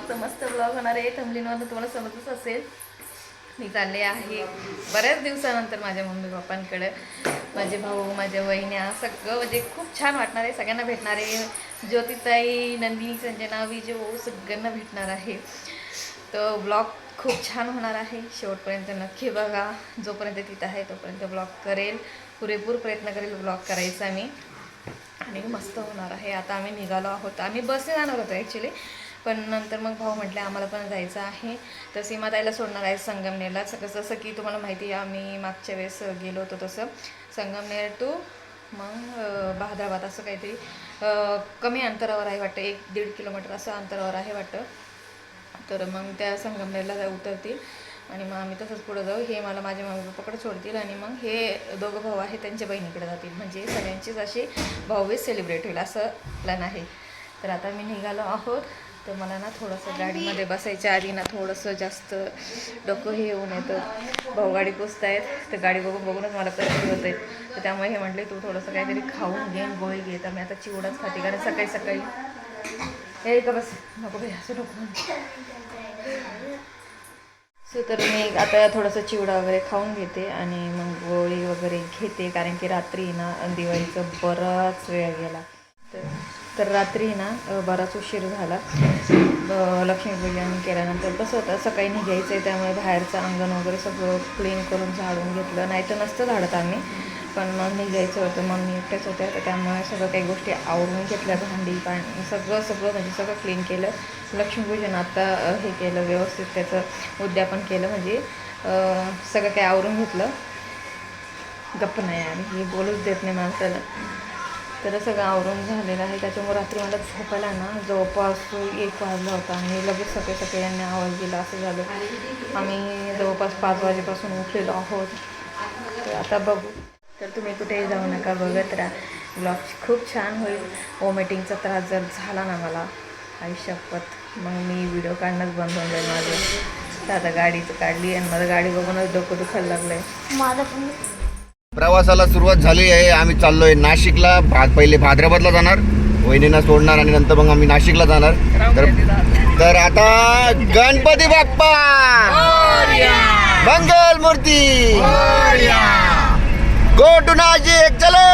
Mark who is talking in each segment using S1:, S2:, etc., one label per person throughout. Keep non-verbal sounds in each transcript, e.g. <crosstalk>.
S1: ब्लॉगचं मस्त ब्लॉग होणार आहे. थंबलीनवरून तुम्हाला समजच असेल. मी चालले आहे बऱ्याच दिवसानंतर माझ्या मम्मी पप्पांकडं. माझे भाऊ माझ्या वहिन्या सगळं म्हणजे खूप छान वाटणार आहे. सगळ्यांना भेटणार आहे. ज्योतिताई नंदिनी संजना विजय भाऊ सगळ्यांना भेटणार आहे. तर ब्लॉग खूप छान होणार आहे. शेवटपर्यंत नक्की बघा. जोपर्यंत तिथं आहे तोपर्यंत ब्लॉग करेल. पुरेपूर प्रयत्न करेल ब्लॉग करायचा मी. आणि मस्त होणार आहे. आता आम्ही निघालो आहोत. आम्ही बसने जाणार होतो ॲक्च्युली पण नंतर मग भाऊ म्हटलं आम्हाला पण जायचं आहे. तर सीमाताईला सोडणार आहे संगमनेरला. जसं जसं की तुम्हाला माहिती आहे आम्ही मागच्या वेळेस गेलो होतो तसं. संगमनेर टू मग अं, असं काहीतरी कमी अंतरावर आहे वाटतं. एक दीड किलोमीटर असं अंतरावर आहे वाटतं. तर मग त्या संगमनेरला जा- उतरतील. आणि मग आम्ही तसंच पुढं जाऊ. हे मला माझ्या मम्मी पप्पाकडे सोडतील आणि मग हे दोघं भाऊ आहेत त्यांच्या बहिणीकडे जातील. म्हणजे सगळ्यांचीच अशी भाऊबीज सेलिब्रेट होईल असं प्लॅन आहे. तर आता मी निघालो आहोत. तर मला ना थोडंसं गाडीमध्ये बसायच्या आधी ना थोडंसं जास्त डोकं हे येऊन येतं. भाऊ गाडी पुसतायत तर गाडी बघून बघूनच मला कधी होत आहे तर त्यामुळे हे म्हटले तू थोडंसं काहीतरी खाऊन घे गोळी घे. तर मी आता चिवडाच खाते कारण सकाळी सकाळी. हे का बस नको भाई असं नको सो तर मी आता थोडंसं चिवडा वगैरे खाऊन घेते आणि मग गोळी वगैरे घेते कारण की रात्री ना दिवाळीचं बराच वेळ गेला. तर तर रात्री ना बराच उशीर झाला. लक्ष्मीपूजन केल्यानंतर कसं होतं सकाळी निघायचं आहे त्यामुळे बाहेरचं अंगण वगैरे सगळं क्लीन करून झाडून घेतलं. नाही तर नसतं झाडत आम्ही पण मग निघायचं होतं मम्मी एकट्याच होत्या तर त्यामुळे सगळं काही गोष्टी आवरून घेतल्या भांडी पाणी सगळं सगळं म्हणजे सगळं क्लीन केलं. लक्ष्मीपूजन आता हे केलं व्यवस्थित त्याचं उद्यापन केलं. म्हणजे सगळं काही आवरून घेतलं. गप्प नाही आणि हे बोलूच देत नाही माणसाला. तर सगळं आवरून झालेलं आहे. त्याच्यामुळे रात्री मला झोपायला ना जवळपास एक वाजला होता आणि लगेच सकाळी सकाळी यांनी आवाज दिला असं झालं. आम्ही जवळपास पाच वाजेपासून उठलेलो आहोत. तर आता बघू. तर तुम्ही कुठेही जाऊ नका बघत राहा. ब्लॉग खूप छान होईल. वॉमिटिंगचा त्रास जर झाला ना मला आयुष्यापत मग मी व्हिडिओ काढणंच बंद होऊन जाईल माझं. तर आता गाडीचं काढली आणि माझं गाडी बघूनच डोकं दुखायला लागलं आहे
S2: माझं पण
S3: प्रवासाला सुरुवात झाली आहे. आम्ही चाललोय नाशिकला. भा पहिले भाद्राबादला जाणार. वहिनींना सोडणार आणि नंतर मग आम्ही नाशिकला जाणार. तर तर आता गणपती बाप्पा! मंगल मूर्ती गो टू नाशिक चलो!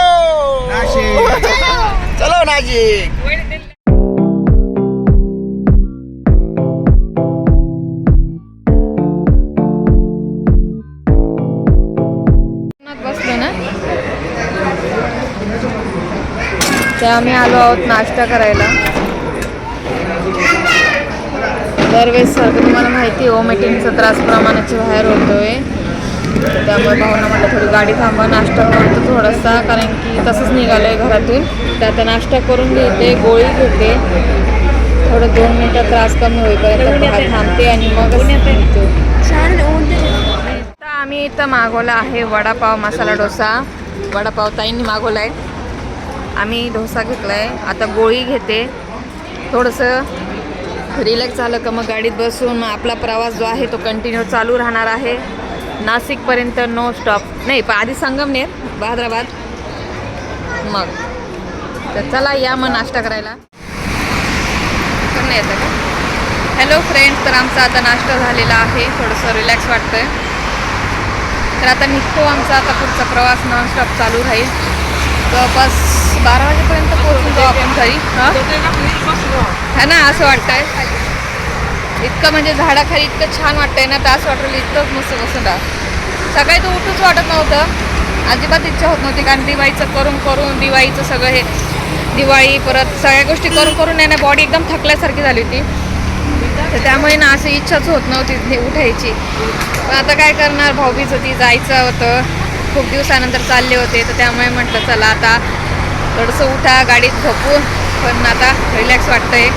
S3: चलो नाशिक!
S1: तर आम्ही आलो आहोत नाश्ता करायला. दरवेळेस सारखं तुम्हाला माहिती आहे ओमेटिंगचा त्रास प्रमाणाच्या बाहेर होतोय. त्यामुळे भावना म्हटलं थोडी गाडी थांबा नाश्ता करतो थोडासा कारण की तसंच निघालो आहे घरातून. तर आता नाश्ता करून घेते गोळी घेते. थोडं दोन मिनटं त्रास कमी होईपर्यंत थांबते आणि मग
S2: छान
S1: आम्ही इथं मागवला आहे वडापाव मसाला डोसा. वडापाव ताईंनी मागवला आहे आम्ही डोसा घेतला आहे आता गोळी घेते. थोडंसं रिलॅक्स झालं का मग गाडीत बसून मग आपला प्रवास जो आहे तो कंटिन्यू चालू राहणार आहे. नाशिकपर्यंत नो स्टॉप नाही पण आधी संगमनेर बहादराबाद. मग. तर चला या मग नाश्ता करायला. नाही येतं का? हॅलो फ्रेंड्स तर आमचा आता नाश्ता झालेला आहे. थोडंसं रिलॅक्स वाटतं तर आता निघतो आमचा आता पुढचा प्रवास नॉनस्टॉप चालू राहील. जवळपास बारा वाजेपर्यंत पोहोचून जाऊ आपण घरी हां? ना असं वाटतंय. इतकं म्हणजे झाडाखाली इतकं छान वाटतंय ना तर असं वाटलं इतकंच मस्त बसून सकाळी तर उठूच वाटत नव्हतं. अजिबात इच्छा होत नव्हती कारण दिवाळीचं करून करून दिवाळीचं सगळं हे दिवाळी परत सगळ्या गोष्टी करून करून आहे ना बॉडी एकदम थकल्यासारखी झाली होती. तर त्यामुळे ना असं इच्छाच होत नव्हती उठायची. पण आता काय करणार भाऊबीज होती जायचं होतं. खूप दिवसानंतर चालले होते तर त्यामुळे म्हटलं चला आता थोडंसं उठा गाडीत झोपून पण आता रिलॅक्स वाटतंय.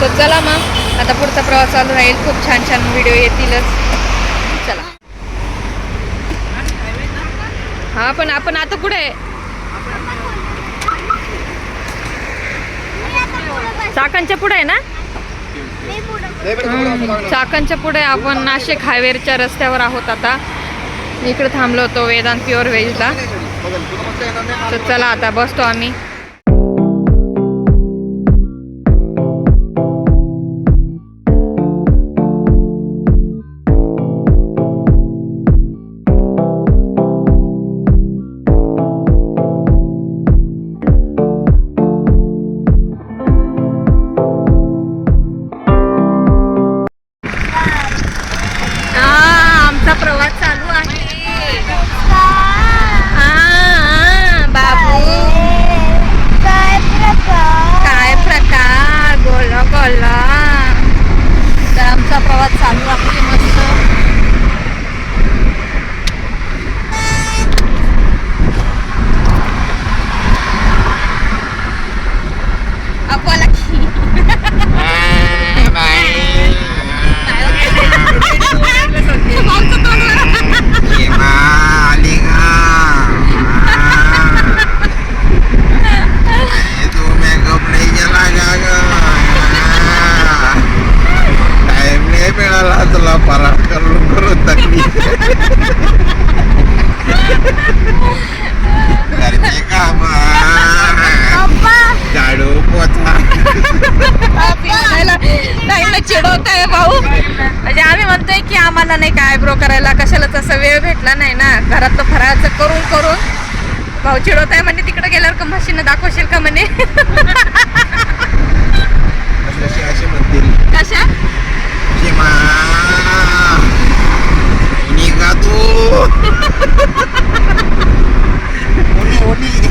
S1: सो चला मग. आता पुढचा प्रवास चालू राहील. खूप छान छान व्हिडिओ येतीलच. चला. हा पण आपण आता कुठे आहे? चाकणच्या पुढे आहे ना? चाकणच्या पुढे आपण नाशिक हायवेच्या रस्त्यावर आहोत आता. इकडे थांबलो होतो वेदांत प्युअर व्हेजला तर चला आता बसतो आम्ही.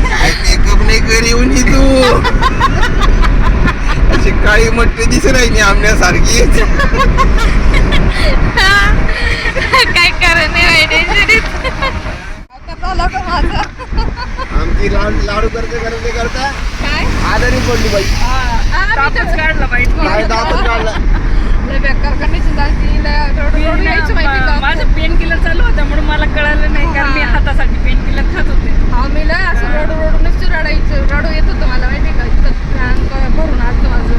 S2: काय
S3: मेकअप नाही करी उनी तू अशी काळी मट्टी दिसत राहिली आमण्यासारखी
S1: काय कारण माझं
S3: आमची लाडू लाडू करते करते करता.
S1: काय?
S3: आजारी पडली बाई.
S1: काढला
S3: काय दातच काढला.
S4: माझं पेन किलर चालू होता म्हणून मला कळालं नाही कारण मी हातासाठी पेन किलर खात होते.
S1: हा मी लय असं रडू रडू नुसतं रडायचं रडू येत होतं मला माहिती का? इतकं भरून आलं माझं.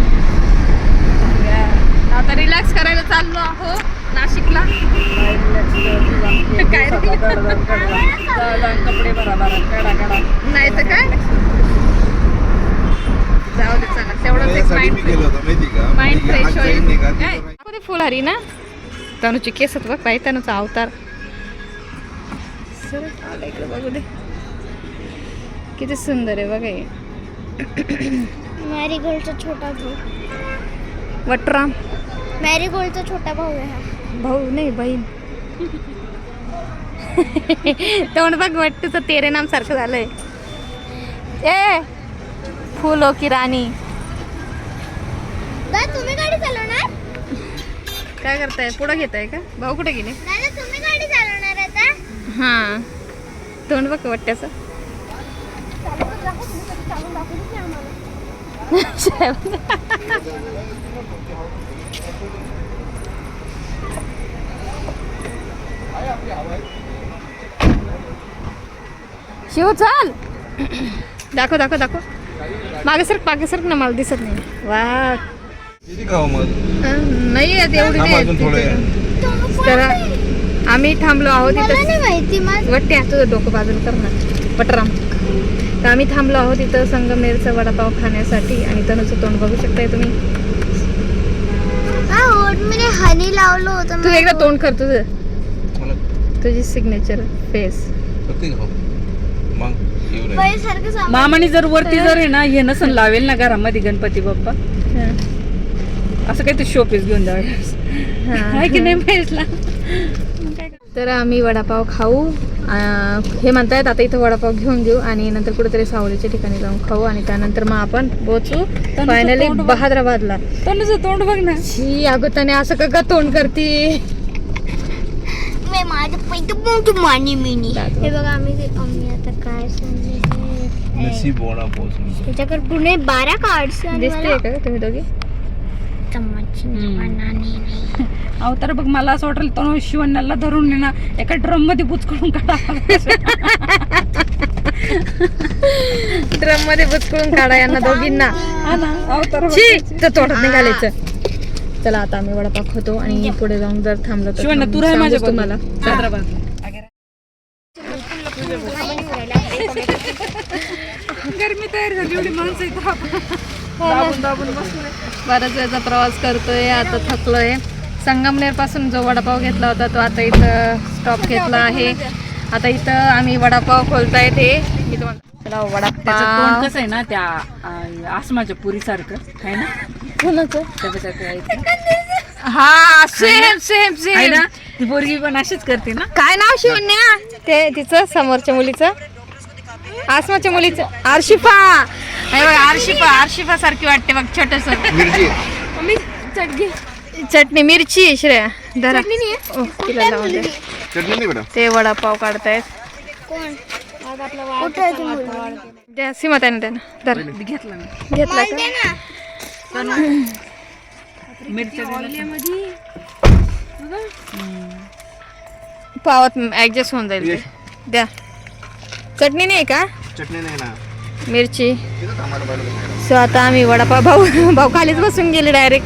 S1: आता रिलॅक्स करायला चाललो आहो नाशिकला. काय? <laughs>
S4: कपडे कडा
S1: नाही तर काय जाऊ दे चला तेवढंच एक
S3: यासाठी
S1: माइंड
S3: मी गेलो होतो माहिती का?
S1: माइंड
S3: म्हणजे
S1: फ्रेश होईल. ना? तनुची केस बघ पाहिजे तनुचा अवतार. सर आलं इकडे बघू दे. किती सुंदर आहे बघा हे.
S2: मॅरीगोल्डचा छोटा भाऊ.
S1: वटराम
S2: मॅरीगोल्डचा छोटा भाऊ आहे हा.
S1: भाऊ नाही बहीण. तोंड बघ वट्टूचं तेरे नाम सारखं झालंय. ए फुलो की राणी.
S2: दादा तुम्ही गाडी चालवणार?
S1: काय करताय? पुढं घेताय का? भाऊ कुठे गेले?
S2: दादा तुम्ही गाडी चालवणार आता?
S1: हां. तोंड बघ
S2: आम्हाला.
S1: शिव चाल. दाखव दाखव दाखव. मागे सरक मागे सरक ना मला दिसत नाही. वा
S3: किती खाऊ मग
S1: अं, नाही आहेत एवढी
S3: थांब अजून थोडं
S1: तर? आम्ही थांबलो आहोत
S2: मला
S1: इथं
S2: नाही माहिती
S1: वट्टे तुझं डोकं बाजूला कर ना. पटराम. तर आम्ही थांबलो आहोत इथं संगमनेरचा वडापाव खाण्यासाठी आणि तनुचं तोंड बघू शकताय तुम्ही.
S2: हा ओटमध्ये हनी लावलं होतं
S1: तू एकदा तोंड कर तुझं.
S3: मला
S1: तुझी सिग्नेचर फेस
S3: खाऊ मग येऊ
S2: सामान.
S4: मामाने जर वरती जर आहे ना हे नसन लावेल ना घरामध्ये गणपती बाप्पा. असं काही ते शोपीस घेऊन जावे की नाही महेशला
S1: तर आम्ही वडापाव खाऊ. हे म्हणतायत आता इथं वडापाव घेऊन घेऊ आणि नंतर कुठेतरी सावलीच्या ठिकाणी जाऊन खाऊ आणि त्यानंतर मग आपण पोचू. फायनली. बहादराबादला.
S4: तनुचं तोंड बघ ना.
S1: शी अगं त्याने असं का का तोंड करते?
S2: मी माझं पैकी मोठं मानी मिनी.
S1: दादा.
S2: हे बघा आम्ही आम्ही आता काय
S3: पोचून
S2: त्याच्याकडे पुणे बारा कार्ड्स
S1: दिसते का तुम्ही दोघी?
S4: हम्म. <laughs> अवतार बघ मला असं वाटेल तो शिवण्याला धरून ना एका ड्रममध्ये बुचकळून काढा. <laughs>
S1: ड्रममध्ये बुचकळून काढा यांना दोघींना. तर तोंडात नाही घालायचं. चला आता आम्ही वडापाव खातो आणि पुढे जाऊन जर थांबलो तर
S4: शिवण्या तू राह माझ्या
S1: तुम्हाला.
S4: गरमी तयार झाली एवढी माणसं इथं. <laughs> दाबून दाबून
S1: बराच वेळचा प्रवास करतोय आता थकलोय. संगमनेरपासून जो वडापाव घेतला होता तो आता इथं स्टॉप घेतला आहे. आता इथं आम्ही वडापाव खोलताय ते. मी तुम्हाला चला
S4: त्याचं तोंड
S1: वडापाव
S4: कसं आहे ना त्या आसमाच्या पुरी सारखं आहे ना?
S1: कोणाचं. हा सेम सेम सेम
S4: ना? ती पोरगी पण अशीच करते ना.
S1: काय नाव शिवण्या? ते तिचं समोरच्या मुलीचं? आसमाच्या मुलीचं. आरशिफा. हे बघ आरशिफा आरशिफा सारखी वाटते बघ छोटस.
S3: मिरची.
S1: चटणी मिरची आहे श्रेया धरा. ओ, तिला लावून दे.
S3: चटणी नाही
S1: ते वडापाव काढतायत.
S2: कोण? कुठे आहे ती मुलगी?
S1: द्या सीमा त्याने त्यानं धरा.
S4: घेतला मी
S1: घेतला का?
S2: दे ना
S4: मिरच्या
S1: पावात ऍडजस्ट होऊन जाईल ते. द्या. चटणी नाही का?
S3: चटणी नाही ना
S1: मिरची. सो आता आम्ही वडापाव भाऊ भाऊ खालीच बसून गेले डायरेक्ट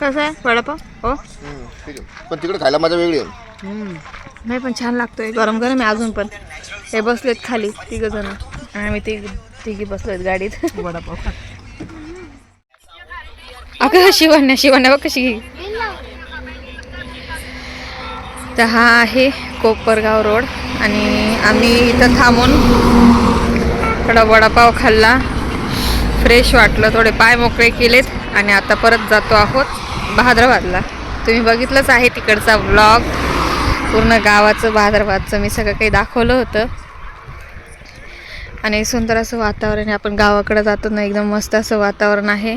S1: कसं आहे वडापाव? हो.
S3: पण तिकडे खायला मजा वेगळी आहे.
S1: नाही पण छान लागतोय. गरम गरम आहे अजून पण. हे बसलेत खाली तिघ जण. आम्ही तिघ तिघी बसलोय गाडीत.
S4: वडापाव खा.
S1: अगं शिवण्या शिवण्या बघ कशी तर हा आहे कोपरगाव रोड आणि आम्ही इथं थांबून थोडा वडापाव खाल्ला. फ्रेश वाटलं थोडे पाय मोकळे केलेत आणि आता परत जातो आहोत भाद्रवादला. तुम्ही बघितलंच आहे तिकडचा ब्लॉग पूर्ण गावाचं भाद्रवादचं मी सगळं काही दाखवलं होतं. आणि सुंदर असं वातावरण आहे. आपण गावाकडे जातो ना एकदम मस्त असं वातावरण आहे.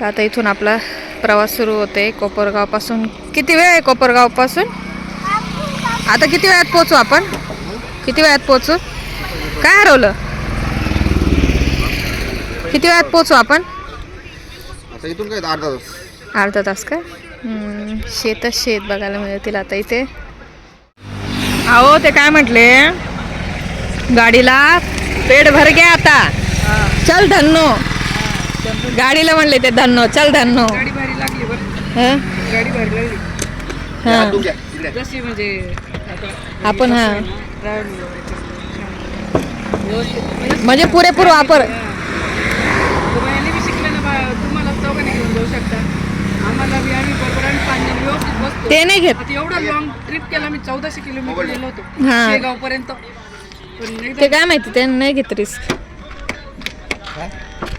S1: तर आता इथून आपला प्रवास सुरू होते कोपरगावपासून. किती वेळ आहे कोपरगावपासून? आता किती वेळात पोचू आपण? किती वेळात पोचू काय हरवलं? किती वेळात पोचू आपण?
S3: आता इथून काय अर्धा तास.
S1: अर्धा तास का? हम्म, शेतच शेत बघायला मिळतील आता इथे. अहो ते काय म्हटले? गाडीला पेट भर घ्या आता. चल धन्नो. गाडीला म्हणले ते धन्नो. चल धन्नो. आपण हा.
S4: व्यवस्थित.
S1: म्हणजे पुरेपूर वापर. ते नाही घेत.
S4: आता एवढा लॉंग ट्रिप केला मी चौदाशे किलोमीटर गेलो होतो. शेगाव पर्यंत
S1: ते काय माहिती ते नाही घेत रिस्क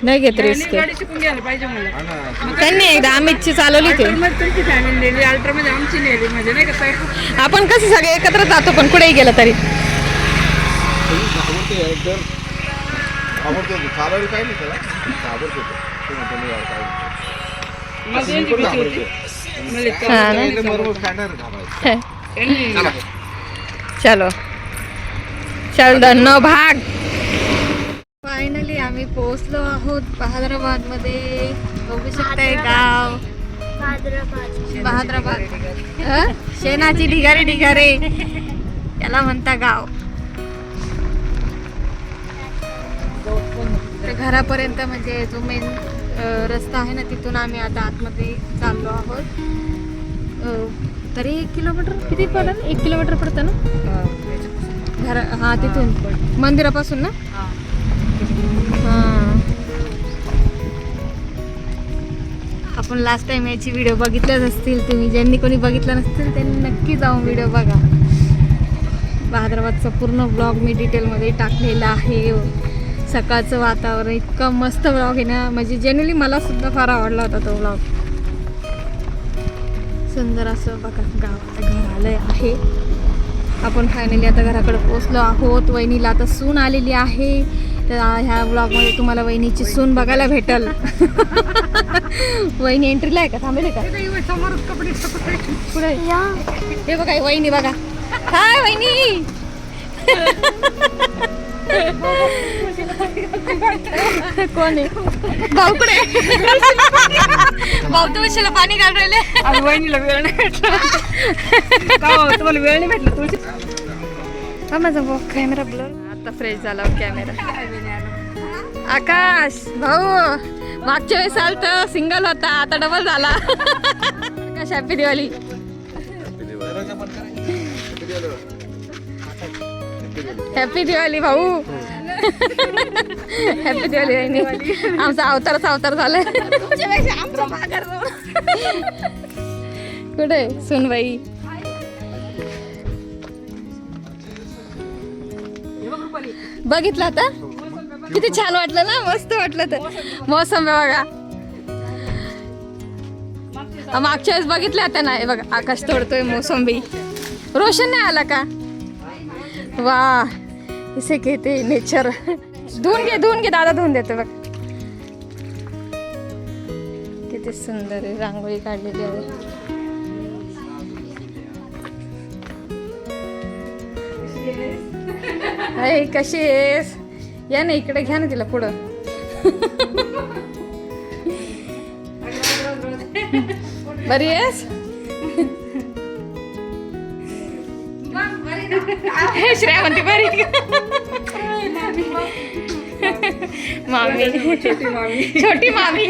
S1: नाही घेत रिस्क
S4: गाडी शिकून घ्यायला पाहिजे मला
S1: त्यांनी एकदा अमितची चालवली ते
S4: तुमची फॅमिली नेली आमची नेली म्हणजे नाही
S1: आपण कसं सगळे एकत्र जातो पण कुठेही गेलं तरी.
S3: आवडते एकदम काय नाही त्याला म्हणतो नाही यार, काय
S4: मला भीती होती
S1: हा ना?
S3: बरोबर
S4: त्यांनी
S3: चलो
S1: चल धन्नो भाग. फायनली आम्ही पोहोचलो आहोत बहादराबादमध्ये बघू शकताय गाव. बहादराबाद. हं? शेणाची ढिगारे ढिगारे. याला म्हणता गाव. तर घरापर्यंत म्हणजे जो मेन रस्ता आहे ना तिथून आम्ही आता आतमध्ये चाललो आहोत. तरी एक किलोमीटर किती पडेल एक किलोमीटर पडतं ना? घर हा तिथून. मंदिरापासून ना? हा. आपण लास्ट टाइम याची व्हिडिओ बघितल्याच असतील तुम्ही. ज्यांनी कोणी बघितलं नसतील त्यांनी नक्की जाऊन व्हिडिओ बघा. भाद्रवादचा पूर्ण ब्लॉग मी डिटेलमध्ये टाकलेला आहे. सकाळचं वातावरण इतकं मस्त ब्लॉग आहे ना. म्हणजे जनरली मला सुद्धा फार आवडला होता तो ब्लॉग सुंदर असं बघा गावाचं घर आलं आहे. आपण फायनली आता घराकडे पोचलो आहोत. वहिनीला आता सून आलेली आहे. तर ह्या ब्लॉगमध्ये तुम्हाला वहिनीची सून बघायला भेटल. <laughs> वहिनी एंट्रीला आहे का? थांबेल का? पुढे.
S2: या.
S1: हे बघा ही वहिनी बघा. हाय वहिनी. <laughs> कोण? आहे भाऊ कुठे भाऊ तुळशीला पाणी घालून राहिले.
S4: आज वहिनीला वेळ नाही भेटला. का हो, तुम्हाला वेळ नाही भेटला? तुळशी
S1: हा माझा भाऊ कॅमेरा ब्लर आता फ्रेश झाला कॅमेरा आकाश भाऊ मागच्या वेळेस आलत सिंगल होता आता डबल झाला. आकाश हॅपी दिवाळी. हॅपी दिवाळी भाऊ. हॅपी दिवाळी वहिनी आमचा अवतारच अवतार झालाय. कुठे? सुनबाई. बघितलं आता? किती छान वाटलं ना? मस्त वाटलं तर मोसंबी बघा. मागच्या वेळेस बघितले आता ना हे बघा आकाश तोडतोय मोसंबी. रोशन नाही आला का? वा इसे कहते नेचर धुवून घे धुवून घे दादा धुवून देते बघ. किती सुंदर आहे रांगोळी काढलेली आहे. अरे कशी आहेस? या ना इकडे घ्या ना तिला पुढं. <laughs> बरी आहेस? श्रेया म्हणते बरी. आहे? मामी. छोटी मामी.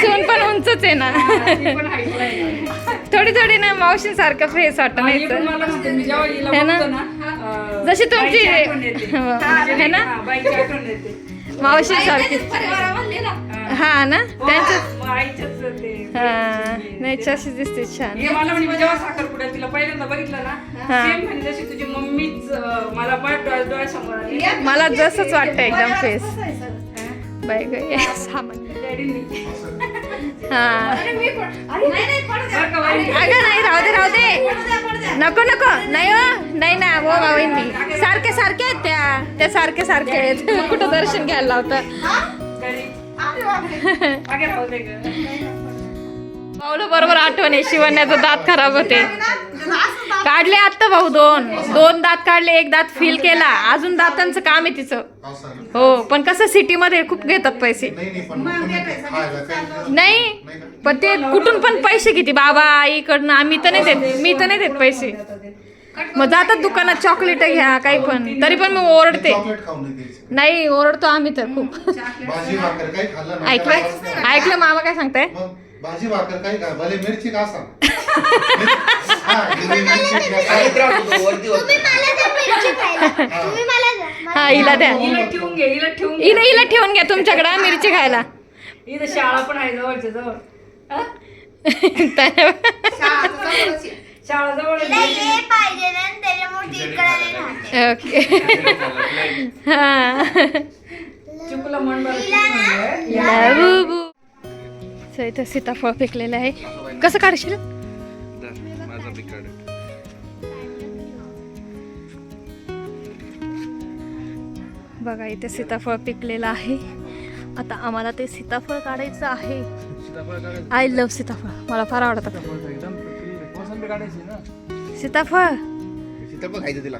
S1: सून पण उंचच आहे ना. थोडी थोडी ना मावशींसारखं फेस वाटत नाही. है ना? जशी तुमची है. ना? मावशी सारखी हा ना? त्यांचं हा नाही तशी दिसते छान.
S4: मला म्हणजे जेव्हा साखरपुड्यात तिला पहिल्यांदा बघितलं ना
S1: हा.
S4: सेम म्हणजे जशी तुझी मम्मीच अं, मला पण डोळ्या डोळ्यासमोर आली.
S1: मला जसंच वाटतं एकदम फेस. बाय ग सामान.
S4: डॅडींनी.
S1: हा.
S4: बरं का बाई?
S1: अगं नाही राहू दे राहू दे. नको नको. नाही हो. नाही ना हो बाबांनी सारखे सारखे आहेत त्या. त्या सारखे सारखे आहेत. कुठं दर्शन घ्यायला लावतं
S4: घरी. <laughs> मागे राहू दे गं.
S1: पावलं बरोबर आठवण आहे. शिवण्याचा दात खराब होते. काढले आत्ता भाऊ दोन. दोन दात काढले एक दात फिल केला. अजून दातांचं काम आहे तिचं. हो पण कसं सिटीमध्ये खूप घेतात पैसे. नाही पण ते कुठून पण पैसे किती? बाबा आईकडनं आम्ही तर नाही देत. मी तर नाही देत पैसे. मग जातात दुकानात चॉकलेट घ्या काही पण. तरी पण मी ओरडते.
S5: नाही
S1: ओरडतो आम्ही तर खूप. ऐकलं? ऐकलं मामा काय सांगताय?
S5: भाजी भाकर काही खा भले मिरची का सांग. <laughs> हा,
S1: हा. हिला द्या.
S4: हिला ठेवून घे हिला ठेवून घे
S1: हिला हिला ठेवून घ्या तुमच्याकडे मिरची खायला.
S4: इथं शाळा पण आहे जवळच्या जवळ. हा? शाळा जवळ
S2: तिला हे पाहिजे ना त्याच्यामुळे ती इकडे नाही राहत.
S1: ओके. <laughs> हा.
S4: चिकूला मन बरं चिकू म्हणलं.
S1: बाबू सो इथं सीताफळ पिकलेलं आहे. कसं काढशील? बघा इथे सीताफळ पिकलेलं आहे. आता आम्हाला ते सीताफळ काढायचं आहे. आय लव्ह सीताफळ. मला फार आवडतं. सीताफळ?
S3: सीताफळ खायचं तिला.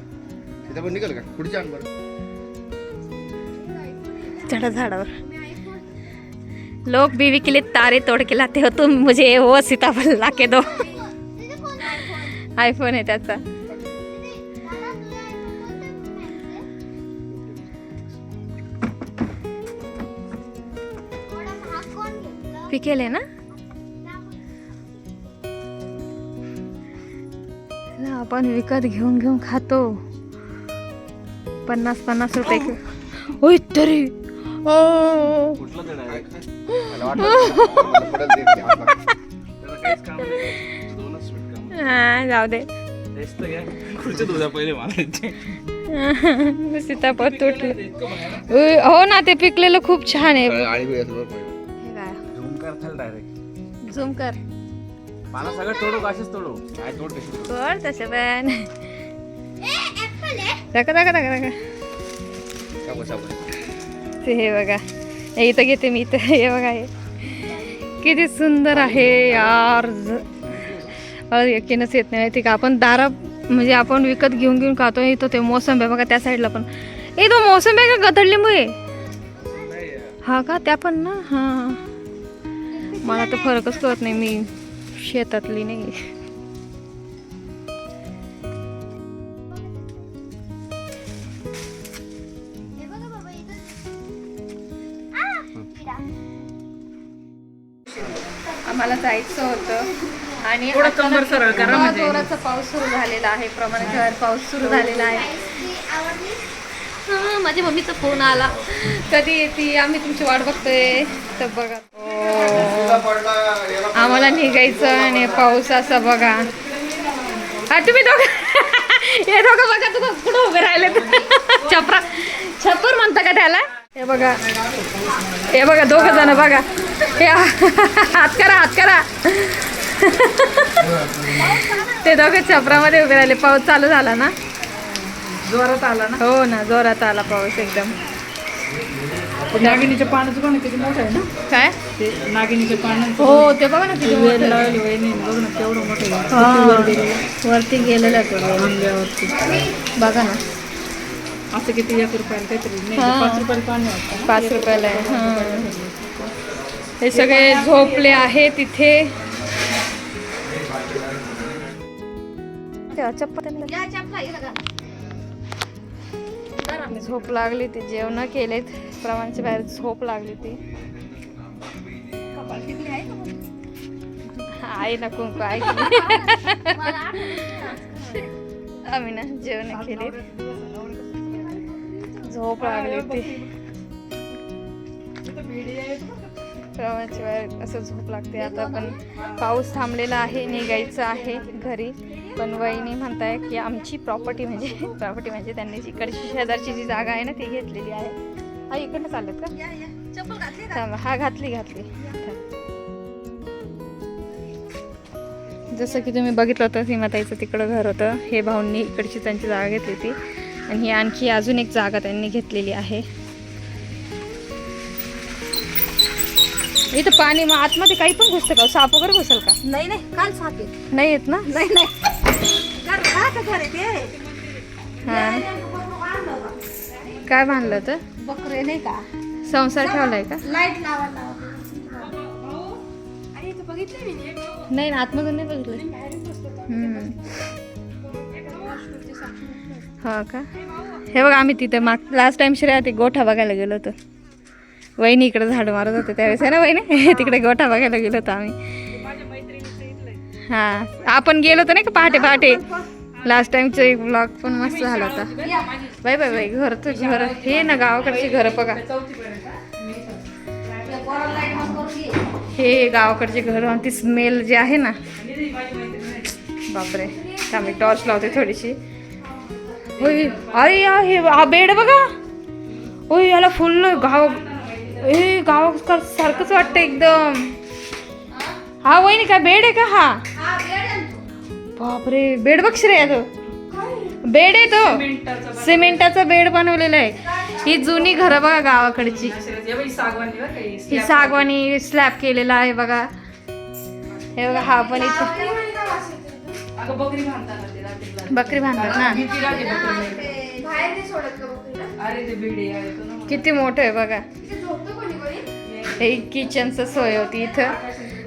S3: सीताफळ निघाल का? पुढच्या
S1: झाडावर. लोग बीवी के लिए तारे तोड़ के लाते हो तुम मुझे वो सीताफल ला के दो। आयफोन आहे त्याचा। पिकेल आहे ना? आपण विकत घेऊन घेऊन खातो. पन्नास पन्नास रुपये होईत तरी.
S3: मला.
S1: हा, जाऊ दे. <laughs> सीताफळ तुटलं. हो ना ते पिकलेलं खूप छान आहे. हे
S6: झूम कर. पाना सगळं तोडू काशीच तोडू काय तोड
S1: कर तसं पण.
S2: ए, apple आहे.
S1: दाखव दाखव दाखव दाखव.
S3: बघते
S1: ते हे बघा. इथं घेते मी इथं. हे बघा हे. किती सुंदर आहे यार. ज- यकीनच येत नाही माहिती का. आपण दारा म्हणजे आपण विकत घेऊन घेऊन खातो इथं ते मोसंबी आहे बघा त्या साईडला पण. ए तो मोसंबी आहे का गदडलिंबू आहे हा का? त्या पण ना? हा. मला तर फरकच कळत नाही मी शेतातली नाही. आम्हाला जायचं होतं. आणि
S4: थोडं सरळ करा म्हणजे.
S1: जोराचा पाऊस सुरू झालेला आहे. प्रमाणाच्या पाऊस सुरू झालेला आहे. हा, माझ्या मम्मीचा फोन आला. कधी येते? आम्ही तुमची वाट बघतोय. तर बघा. आम्हाला निघायचं आणि पाऊस असा बघा. हा तुम्ही दोघं <laughs> हे दोघं बघा तू कुठं उभे राहिले छपरा छप्पर म्हणता का त्याला? हे बघा. हे बघा दोघ जण बघा. हात करा हात करा. ते दोघे छपरामध्ये उभे राहिले. पाऊस चालू झाला ना?
S4: जोरात आला ना?
S1: हो ना जोरात आला पाऊस एकदम.
S4: नागिनीच्या पानाचं पण किती मोठं आहे ना?
S1: काय?
S4: ते पानाचं
S1: हो ते बघा ना किती.
S4: लावली वहिनी. बघ ना केवढं मोठं.
S1: हा. वरती गेलेलं आहे.
S4: आंब्यावरती
S1: बघा ना.
S4: असं किती एक रुपयाला काहीतरी. पाच रुपयाला पाणी
S1: पाच रुपयाला आहे. हां. हे सगळे झोपले आहे तिथे. झोप लागली ती जेवण केलेत. प्रमाणच्या बाहेर झोप लागली ती. आहे ना कुंकू आहे आम्ही ना जेवण केले झोप लागली होती बाहेर असं झोप लागते. आता पण पाऊस थांबलेला आहे निघायचं आहे घरी. पण वहिनी म्हणताय की आमची प्रॉपर्टी म्हणजे <laughs> प्रॉपर्टी म्हणजे त्यांनी इकडची शेजारची जी जागा आहे ना ती घेतलेली आहे. हा इकडनं चालत का? हा घातली घातली. जसं की तुम्ही बघितलं होतं सीमाताईचं तिकडं घर होतं. हे भाऊंनी इकडची त्यांची जागा घेतली होती. आणि ही आणखी अजून एक जागा त्यांनी घेतलेली आहे. इथं पाणी मग आतमध्ये काही पण घुसतं का? साप वगैरे घुसल का?
S2: नाही नाही काल सापे
S1: नाही येत ना?
S2: नाही नाही. घर राहतं घर आहे ते?
S1: हा. काय बांधलं होतं?
S2: बकरे नाही का?
S1: संसार ठेवलाय का?
S2: लाइट लावा लावा.
S1: नाही ना आतमधून नाही बघितलं हम्म. हा का? हे बघा आम्ही तिथे माग लास्ट टाइम श्रेया ते गोठा बघायला गेलो होतो. वहिनी इकडे झाड मारत होते त्यावेळेस आहे ना वहिनी? <laughs> तिकडे गोठा बघायला गेलो होतो आम्ही. हा. आपण गेलो होतो नाही का पहाटे पहाटे? लास्ट टाइमचा एक ब्लॉग पण मस्त झाला होता. बाय बाय बाय घर तर घर. हे ना गावाकडची घरं बघा. हे गावाकडचे घर आणि ती स्मेल जे आहे ना. बापरे. आम्ही टॉर्च लावते थोडीशी. होय अरे हे बेड बघा. होय याला फुल गाव ए गाव सारखंच वाटतं एकदम. हा वहिनी काय बेड आहे का हा? बापरे बेड बघ श्रेया तो बेड आहे तो. सिमेंटाचा बेड बनवलेला आहे. ही जुनी घरं बघा गावाकडची.
S4: का ही.
S1: ही सागवानी स्लॅब केलेला आहे बघा. हे बघा हा पण इथं.
S4: बकरी
S1: बांधतात ना
S4: अरे ते बिडे आहे तो ना.
S1: किती मोठं आहे बघा.
S2: तिथे झोपतो कोणी कोणी?
S1: हे किचनचं सोय होती इथं.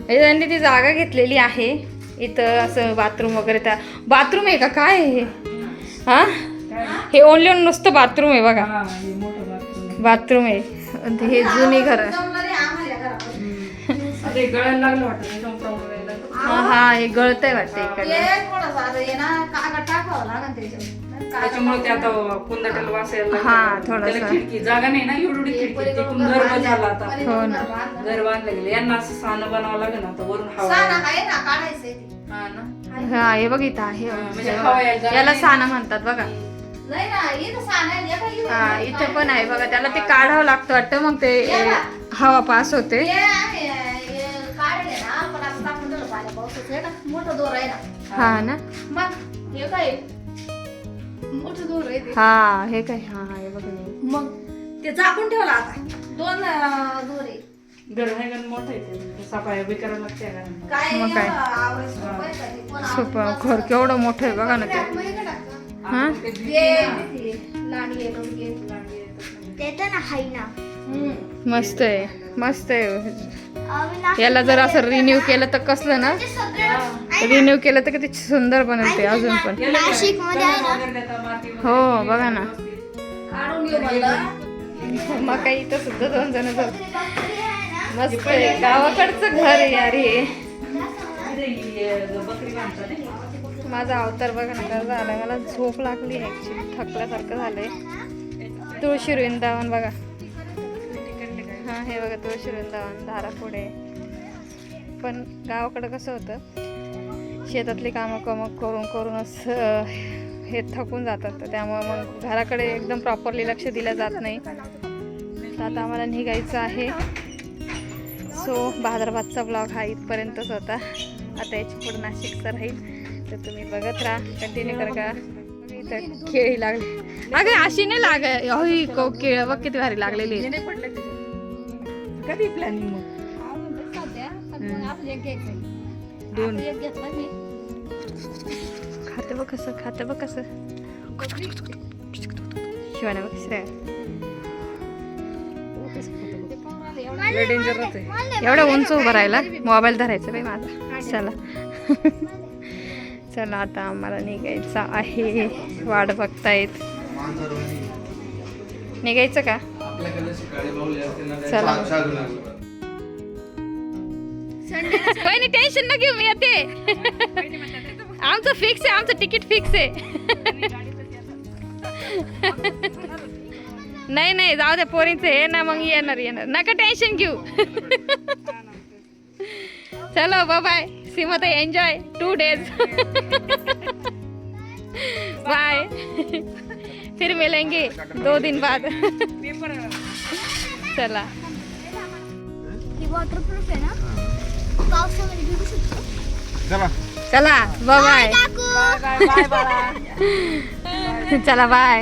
S1: हे त्यांनी ती जागा घेतलेली आहे. इथं असं बाथरूम वगैरे त्या बाथरूम आहे का? काय आहे हे? हा? हे ओनली नुसतं बाथरूम आहे बघा.
S4: हा, हे मोठं बाथरूम.
S1: बाथरूम आहे. हे जुनी घर.
S2: जमलं रे आम्हाला घरामध्ये
S4: आता हे गळायला लागलं वाटतं त्याच्यामुळे problem यायला लागला.
S1: हा हा हे गळतंय वाटतं इकडे.
S2: थोडंसं आता ये ना कागद टाकावं लागेल त्याच्यावर.
S4: त्याच्यामुळे ते आता कुंदटेल वास यायला लागला.
S1: हा, थोडंसं.
S4: त्याला खिडकी जागा नाही ना एवढी खिडकी ते कुंदर पण झाला आता.
S1: हो ना.
S4: घर बांधलं गेलं. यांना असं सानं बनावं लागेल आता वरून हवा
S2: साना. आहे ना काढायचंय ते.
S4: हा ना.
S1: हा हे बघ इथं आहे.
S4: म्हणजे हवा यायला जागा
S1: याला
S4: नाही.
S1: साना म्हणतात बघा.
S2: नाही ना इथं साना आहे, एका इथं
S1: हा इथं पण आहे बघा. त्याला ते काढावं लागतं वाटतं. मग ते हवा पास होते.
S2: हे आहे, हे काढले ना पण आता टाकून दिलं पाहिजे पावसाचं हे का मोठं दोर आहे ना.
S1: हा ना.
S2: मग हे काय? मोठं दोर आहे ते
S1: हा हे काय हा हा हे बघा हे.
S2: मग ते झाकून ठेवलं आता दोन अं, दोर आहे
S4: घर आहे गण मोठं आहे ते. सफाई बी करायला लागते या घरांना.
S2: काय
S1: मग काय?
S2: एवढं आवरायचं सोपं आहे का ते? कोण
S1: सोपं
S2: आवरतं?
S1: घर केवढं मोठं आहे बघा ना ते
S2: Track मध्ये का टाकतं?
S1: हा
S4: ते
S2: तर ना हाय ना
S1: मस्त आहे मस्त आहे याला जर असं रिन्यू केलं. तर कसलं ना? रिन्यू केलं तर किती सुंदर बनेल ते अजून पण. हो बघा ना.
S2: काढून घेऊ म्हणलं
S1: मग काही इथं सुद्धा दोन जण मस्त आहे. गावाकडचं घर आहे यार हे. माझा अवतार बघा ना कसं झालं मला झोप लागली ॲक्च्युली थकल्यासारखं झालंय. तुळशी वृंदावन बघा. हा हे बघा तुळशी वृंदावन धारापुढे. पण गावाकडं कसं होतं शेतातली कामं कमक करून करून असं हे थकून जातात. तर त्यामुळे मग घराकडे एकदम प्रॉपरली लक्ष दिलं जात नाही. तर आता आम्हाला निघायचं आहे. सो भाद्रबादचा ब्लॉग हा इथपर्यंतच होता. आता याची पुढे नाशिकचा राहील. तर तुम्ही बघत राहा. कंटिन्यू कर का? इथं केळी लागली. अगं अशी नाही लाग केळ बघ किती भारी लागलेली
S4: कधी प्लॅनिंग मग?
S2: सध्या पण मग आपलं एक घ्यायचं
S4: दोन.
S2: एक घेतलं मी.
S1: खाते बघ कसं खाते बघ कसं. शिवाने बघ
S2: ते पाहून आले एवढं
S4: लय डेंजरच आहे
S1: एवढं उंच उभं राहिला मोबाईल धरायचा बाई माझा. चला. चला आता आम्हाला निघायचं आहे. वाट बघतायत. निघायचं का? चला. काही नाही टेन्शन न घेऊ मी येते. आमचं फिक्स आहे आमचं तिकीट फिक्स आहे. नाही नाही जाऊ दे पोरींचं हे ना मग येणार येणार. नका टेन्शन घेऊ. चलो बाय सीमाता एन्जॉय टू डेज बाय फिर मिलेंगे दो दिन बाद। चला।
S2: वॉटरप्रूफ आहे ना? पावसामध्ये भिजू शकतो
S3: चला।
S1: चला बाय
S2: काकू।
S1: चला बाय